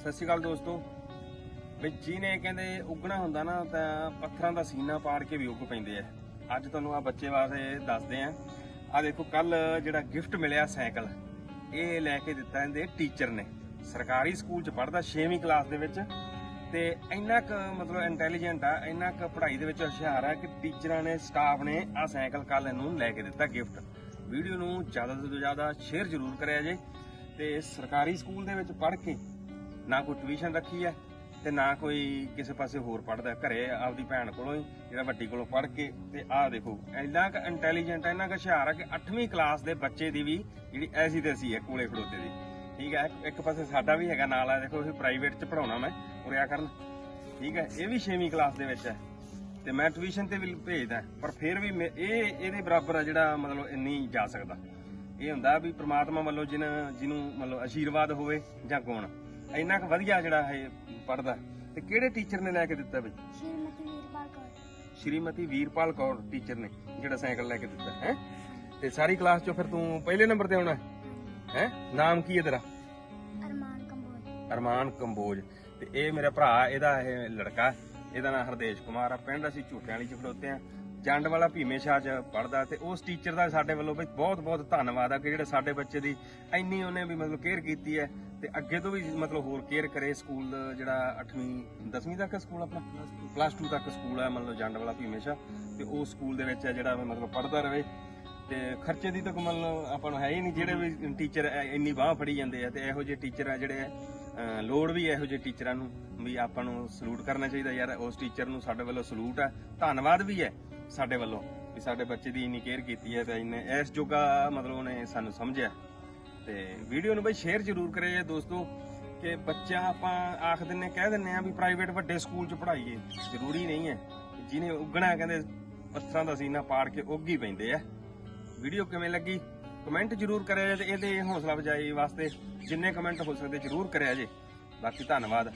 ਸਤਿ ਸ਼੍ਰੀ ਅਕਾਲ ਦੋਸਤੋ। ਵੀ ਜਿਹਨੇ ਕਹਿੰਦੇ ਉੱਗਣਾ ਹੁੰਦਾ ਨਾ, ਤਾਂ ਪੱਥਰਾਂ ਦਾ ਸੀਨਾ ਪਾੜ ਕੇ ਵੀ ਉੱਗ ਪੈਂਦੇ ਆ। ਅੱਜ ਤੁਹਾਨੂੰ ਆ ਬੱਚੇ ਵਾਸਤੇ ਦੱਸਦੇ ਆ। ਆ ਦੇਖੋ ਕੱਲ ਜਿਹੜਾ ਗਿਫਟ ਮਿਲਿਆ ਸਾਈਕਲ, ਇਹ ਲੈ ਕੇ ਦਿੱਤਾ ਇਹਦੇ ਟੀਚਰ ਨੇ। ਸਰਕਾਰੀ ਸਕੂਲ ਚ ਪੜ੍ਹਦਾ 6ਵੀਂ ਕਲਾਸ ਦੇ ਵਿੱਚ। ਤੇ ਇੰਨਾ ਕੁ ਮਤਲਬ ਇੰਟੈਲੀਜੈਂਟ ਆ, ਇੰਨਾ ਕੁ ਪੜ੍ਹਾਈ ਦੇ ਵਿੱਚ ਹੁਸ਼ਿਆਰ ਆ ਕਿ ਟੀਚਰਾਂ ਨੇ ਸਟਾਫ ਨੇ ਆ ਸਾਈਕਲ ਕੱਲ ਇਹਨੂੰ ਲੈ ਕੇ ਦਿੱਤਾ ਗਿਫਟ ਵੀਡੀਓ ਨੂੰ ਜ਼ਿਆਦਾ ਤੋਂ ਜ਼ਿਆਦਾ ਸ਼ੇਅਰ ਜ਼ਰੂਰ ਕਰਿਆ ਜੇ। ਤੇ ਸਰਕਾਰੀ ਸਕੂਲ ਦੇ ਵਿੱਚ ਪੜ੍ਹ ਕੇ ਨਾ ਕੋਈ ਟਿਊਸ਼ਨ ਰੱਖੀ ਹੈ ਤੇ ਨਾ ਕੋਈ ਕਿਸੇ ਪਾਸੇ ਹੋਰ ਪੜਦਾ ਘਰੇ ਆਪਦੀ ਭੈਣ ਕੋਲੋਂ ਹੀ, ਜਿਹੜਾ ਵੱਡੀ ਕੋਲੋਂ ਪੜ੍ਹ ਕੇ ਤੇ ਆਹ ਦੇਖੋ, ਇੰਨਾ ਕੁ ਇੰਟੈਲੀਜੈਂਟ ਇੰਨਾ ਕੁ ਹੁਸ਼ਿਆਰ ਆ ਕਿ 8ਵੀਂ ਕਲਾਸ ਦੇ ਬੱਚੇ ਦੀ ਵੀ ਜਿਹੜੀ ਐਸੀ ਤੈਸੀ ਹੈ ਕੋਲੇ ਖੜੋਤੇ ਦੀ। ਠੀਕ ਹੈ ਇੱਕ- ਪਾਸੇ ਸਾਡਾ ਵੀ ਹੈਗਾ ਨਾਲ ਆ, ਦੇਖੋ ਇਹ ਪ੍ਰਾਈਵੇਟ ਚ ਪੜਾਉਣਾ ਮੈਂ ਉਰਿਆ ਕਰਨ। ਠੀਕ ਹੈ ਇਹ ਵੀ 6ਵੀਂ ਕਲਾਸ ਦੇ ਵਿੱਚ ਹੈ ਤੇ ਮੈਂ ਟਿਊਸ਼ਨ ਤੇ ਵੀ ਭੇਜਦਾ, ਪਰ ਫਿਰ ਵੀ ਮੈਂ- ਇਹ ਇਹਦੇ ਬਰਾਬਰ ਆ ਜਿਹੜਾ ਮਤਲਬ ਇੰਨੀ ਜਾ ਸਕਦਾ। ਇਹ ਹੁੰਦਾ ਵੀ ਪ੍ਰਮਾਤਮਾ ਵੱਲੋਂ ਜਿਨ ਜਿਹਨੂੰ ਮਤਲਬ ਆਸ਼ੀਰਵਾਦ ਹੋਵੇ ਜਾਂ ਗੁਣ ਇੰਨਾ ਕੁ ਵਧੀਆ ਜਿਹੜਾ ਇਹ ਪੜਦਾ ਤੇ ਕਿਹੜੇ ਟੀਚਰ ਨੇ ਲੈ ਕੇ ਦਿੱਤਾ ਬਈ? ਸ਼੍ਰੀਮਤੀ ਵੀਰਪਾਲ ਕੌਰ। ਸ਼੍ਰੀਮਤੀ ਵੀਰਪਾਲ ਕੌਰ ਟੀਚਰ ਨੇ ਜਿਹੜਾ ਸਾਈਕਲ ਲੈ ਕੇ ਦਿੱਤਾ ਹੈ? ਤੇ ਸਾਰੀ ਕਲਾਸ ਚੋਂ ਫਿਰ ਤੂੰ ਪਹਿਲੇ ਨੰਬਰ ਤੇ ਆਉਣਾ ਹੈ? ਨਾਮ ਕੀ ਹੈ ਤੇਰਾ? ਅਰਮਾਨ ਕੰਬੋਜ। ਅਰਮਾਨ ਕੰਬੋਜ। ਤੇ ਇਹ ਮੇਰਾ ਭਰਾ ਇਹਦਾ ਇਹ ਲੜਕਾ ਇਹਦਾ ਨਾਮ ਹਰਦੇਸ਼ ਕੁਮਾਰ ਆ। ਪਿੰਡ ਅਸੀਂ ਝੂਟਿਆਂ ਵਾਲੀ ਚ ਖੜੋਤੇ ਆ। ਜੰਡ ਵਾਲਾ ਭੀਮੇ ਸ਼ਾਹ ਚ ਪੜਦਾ ਤੇ ਉਸ ਟੀਚਰ ਦਾ ਸਾਡੇ ਵੱਲੋਂ ਬਈ ਬਹੁਤ ਬਹੁਤ ਧੰਨਵਾਦ ਆ ਕਿ ਜਿਹੜੇ ਸਾਡੇ ਬੱਚੇ ਦੀ ਇੰਨੀ ਉਹਨੇ ਵੀ ਮਤਲਬ ਕੇਅਰ ਕੀਤੀ ਹੈ ਤੇ ਅੱਗੇ ਤੋਂ ਵੀ ਮਤਲਬ ਹੋਰ ਕੇਅਰ ਕਰੇ ਸਕੂਲ ਜਿਹੜਾ 8ਵੀਂ 10ਵੀਂ ਤੱਕ ਸਕੂਲ ਆਪਣਾ? ਪਲੱਸ 2 ਤੱਕ ਸਕੂਲ ਹੈ ਮਤਲਬ ਜੰਡ ਵਾਲਾ ਭੀਮੇ ਸ਼ਾਹ ਤੇ ਉਹ ਸਕੂਲ ਦੇ ਵਿੱਚ ਹੈ ਜਿਹੜਾ ਵੀ ਮਤਲਬ ਪੜਦਾ ਰਵੇ ਤੇ ਖਰਚੇ ਦੀ ਤਾਂ ਮਤਲਬ ਆਪਾਂ ਨੂੰ ਹੈ ਹੀ ਨਹੀਂ ਜਿਹੜੇ ਵੀ ਟੀਚਰ ਇੰਨੀ ਬਾਹ ਫੜੀ ਜਾਂਦੇ ਆ ਤੇ ਇਹੋ ਜਿਹੇ ਟੀਚਰ ਆ ਜਿਹੜੇ ਅਹ, ਲੋੜ ਵੀ ਇਹੋ ਜਿਹੇ ਟੀਚਰਾਂ ਨੂੰ ਵੀ ਆਪਾਂ ਨੂੰ ਸਲੂਟ ਕਰਨਾ ਚਾਹੀਦਾ ਯਾਰ ਉਸ ਟੀਚਰ ਨੂੰ ਸਾਡੇ ਵੱਲੋਂ ਸਲੂਟ ਹੈ ਧੰਨਵਾਦ ਵੀ ਹੈ। ਸਾਡੇ ਵੱਲੋਂ ਵੀ ਸਾਡੇ ਬੱਚੇ ਦੀ ਇੰਨੀ ਕੇਅਰ ਕੀਤੀ ਹੈ ਤੇ ਇੰਨੇ ਇਸ ਜੋਗਾ ਮਤਲਬ ਉਹਨੇ ਸਾਨੂੰ ਸਮਝਿਆ। ਤੇ ਵੀਡੀਓ ਨੂੰ ਬਈ ਸ਼ੇਅਰ ਜ਼ਰੂਰ ਕਰਿਓ ਜੇ ਦੋਸਤੋ, ਕਿ ਬੱਚਾ ਆਪਾਂ ਆਖ ਦਿੰਨੇ ਕਹਿ ਦਿੰਨੇ ਆ ਵੀ ਪ੍ਰਾਈਵੇਟ ਵੱਡੇ ਸਕੂਲ 'ਚ ਪੜ੍ਹਾਈਏ ਜ਼ਰੂਰੀ ਨਹੀਂ ਹੈ। ਜਿਹਨੇ ਉੱਗਣਾ, ਕਹਿੰਦੇ ਪੱਥਰਾਂ ਦਾ ਸੀਨਾ ਪਾੜ ਕੇ ਉੱਗ ਹੀ ਪੈਂਦੇ ਆ। ਵੀਡੀਓ ਕਿਵੇਂ ਲੱਗੀ? ਕਮੈਂਟ ਜਰੂਰ ਕਰਿਆ ਜੇ ਤੇ ਇਹਦੇ ਹੌਸਲਾ ਵਜਾਈ ਵਾਸਤੇ ਜਿੰਨੇ ਕਮੈਂਟ ਹੋ ਸਕਦੇ ਜਰੂਰ ਕਰਿਆ ਜੇ। ਬਾਕੀ ਧੰਨਵਾਦ।